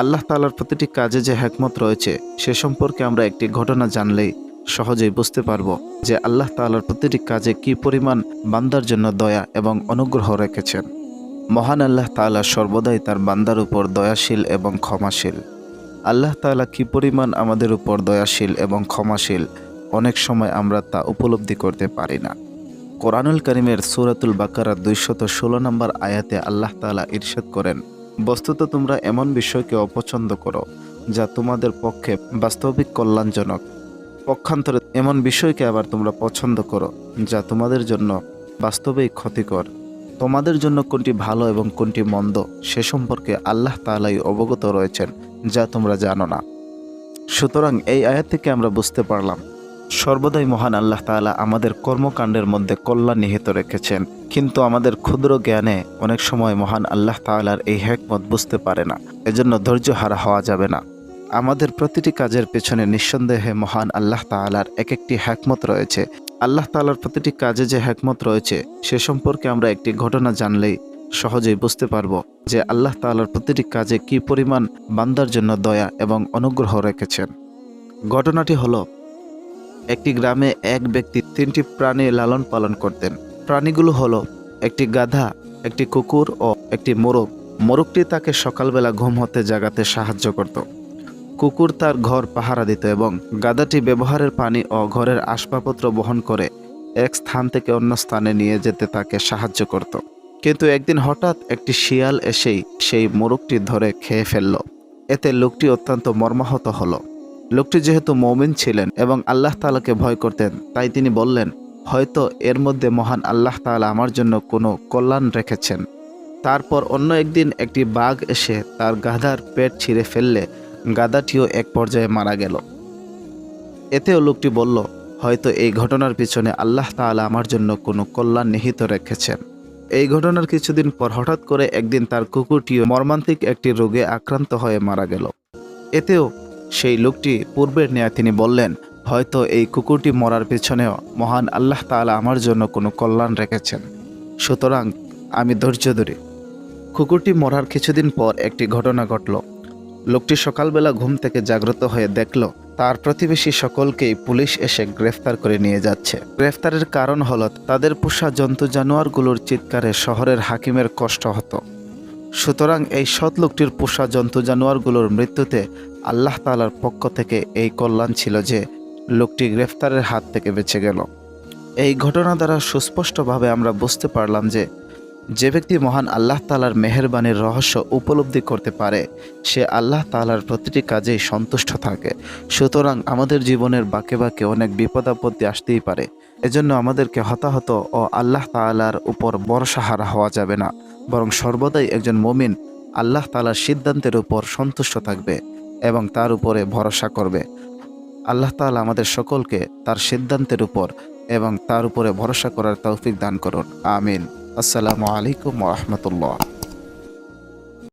আল্লাহ তালার প্রতিটি কাজে যে হ্যাকমত রয়েছে, সে সম্পর্কে আমরা একটি ঘটনা জানলেই সহজেই বুঝতে পারব যে আল্লাহ তালার প্রতিটি কাজে কি পরিমাণ বান্দার জন্য দয়া এবং অনুগ্রহ রেখেছেন। মহান আল্লাহ তাআলা সর্বদাই তার বান্দার উপর দয়াশীল এবং ক্ষমাশীল। আল্লাহ তাআলা কি পরিমাণ আমাদের উপর দয়াশীল এবং ক্ষমাশীল, অনেক সময় আমরা তা উপলব্ধি করতে পারি না। কোরআনুল করিমের সুরাতুল বাকারার দুইশত ষোলো নম্বর আয়াতে আল্লাহ তাআলা ইরশাদ করেন বস্তুত তোমরা এমন বিষয়কে অপছন্দ করো, যা তোমাদের পক্ষে বাস্তবিক কল্যাণজনক। পক্ষান্তরে এমন বিষয়কে আবার তোমরা পছন্দ করো, যা তোমাদের জন্য বাস্তবেই ক্ষতিকর। তোমাদের জন্য কোনটি ভালো এবং কোনটি মন্দ, সে সম্পর্কে আল্লাহ তাআলাই অবগত রয়েছেন, যা তোমরা জানো না। সুতরাং এই আয়াত থেকে আমরা বুঝতে পারলাম সর্বদাই মহান আল্লাহ তাআলা আমাদের কর্মকাণ্ডের মধ্যে কল্যাণ নিহিত রেখেছেন। কিন্তু আমাদের ক্ষুদ্র জ্ঞানে অনেক সময় মহান আল্লাহ তাআলার এই হ্যাকমত বুঝতে পারে না। এজন্য ধৈর্য হারা হওয়া যাবে না। আমাদের প্রতিটি কাজের পেছনে নিঃসন্দেহে মহান আল্লাহ তাআলার এক একটি হ্যাকমত রয়েছে। আল্লাহ তালার প্রতিটি কাজে যে হ্যাকমত রয়েছে, সে সম্পর্কে আমরা একটি ঘটনা জানলেই সহজেই বুঝতে পারব যে আল্লাহ তাআলার প্রতিটি কাজে কি পরিমাণ বান্দার জন্য দয়া এবং অনুগ্রহ রেখেছেন। ঘটনাটি হলো একটি গ্রামে এক ব্যক্তি তিনটি প্রাণী লালন পালন করতেন। প্রাণীগুলো হলো একটি গাধা, একটি কুকুর ও একটি মোরগ। মোরগটি তাকে সকালবেলা ঘুম হতে জাগাতে সাহায্য করত। কুকুর তার ঘর পাহারা দিত এবং গাধাটি ব্যবহারের পানি ও ঘরের আসবাবপত্র বহন করে এক স্থান থেকে অন্য স্থানে নিয়ে যেতে তাকে সাহায্য করত। কিন্তু একদিন হঠাৎ একটি শিয়াল এসেই সেই মোরগটি ধরে খেয়ে ফেলল। এতে লোকটি অত্যন্ত মর্মাহত হলো। লোকটি যেহেতু মৌমিন ছিলেন এবং আল্লাহ তাআলাকে ভয় করতেন, তাই তিনি বললেন, হয়তো এর মধ্যে মহান আল্লাহ তাআলা আমার জন্য কোনো কল্যাণ রেখেছেন। তারপর অন্য একদিন একটি বাঘ এসে তার গাধার পেট ছিঁড়ে ফেললে গাধাটিও এক পর্যায়ে মারা গেল। এতেও লোকটি বলল, হয়তো এই ঘটনার পিছনে আল্লাহ তাআলা আমার জন্য কোনো কল্যাণ নিহিত রেখেছেন। এই ঘটনার কিছুদিন পর হঠাৎ করে একদিন তার কুকুরটিও মর্মান্তিক একটি রোগে আক্রান্ত হয়ে মারা গেল। এতেও সেই লোকটি পূর্বের ন্যায় তিনি বললেন, হয়তো এই কুকুরটি মরার পেছনেও মহান আল্লাহ তাআলা আমার জন্য কোনো কল্যাণ রেখেছেন। সুতরাং আমি ধৈর্য ধরি। কুকুরটি মরার কিছুদিন পর একটি ঘটনা ঘটল। লোকটি সকালবেলা ঘুম থেকে জাগ্রত হয়ে দেখল, তার প্রতিবেশী সকলকেই পুলিশ এসে গ্রেফতার করে নিয়ে যাচ্ছে। গ্রেফতারের কারণ হল তাদের পোষা জন্তু জানোয়ারগুলোর চিৎকারে শহরের হাকিমের কষ্ট হতো। সুতরাং এই সৎ লোকটির পোষা জন্তু জানোয়ারগুলোর মৃত্যুতে আল্লাহ তাআলার পক্ষ থেকে এই কল্যাণ ছিল যে লোকটি গ্রেফতারের হাত থেকে বেঁচে গেল। এই ঘটনা দ্বারা সুস্পষ্টভাবে আমরা বুঝতে পারলাম যে যে ব্যক্তি মহান আল্লাহ তালার মেহেরবানির রহস্য উপলব্ধি করতে পারে, সে আল্লাহ তাআলার প্রতিটি কাজেই সন্তুষ্ট থাকে। সুতরাং আমাদের জীবনের বাঁকে বাঁকে অনেক বিপদ আপত্তি আসতেই পারে। এজন্য আমাদেরকে হতাহত ও আল্লাহ তাআলার উপর ভরসাহারা হওয়া যাবে না। বরং সর্বদাই একজন মমিন আল্লাহ তালার সিদ্ধান্তের উপর সন্তুষ্ট থাকবে এবং তার উপরে ভরসা করবে। আল্লাহ তালা আমাদের সকলকে তার সিদ্ধান্তের উপর এবং তার উপরে ভরসা করার তৌফিক দান করুন। আমিন। আসসালামু আলাইকুম রহমতুল্লাহ।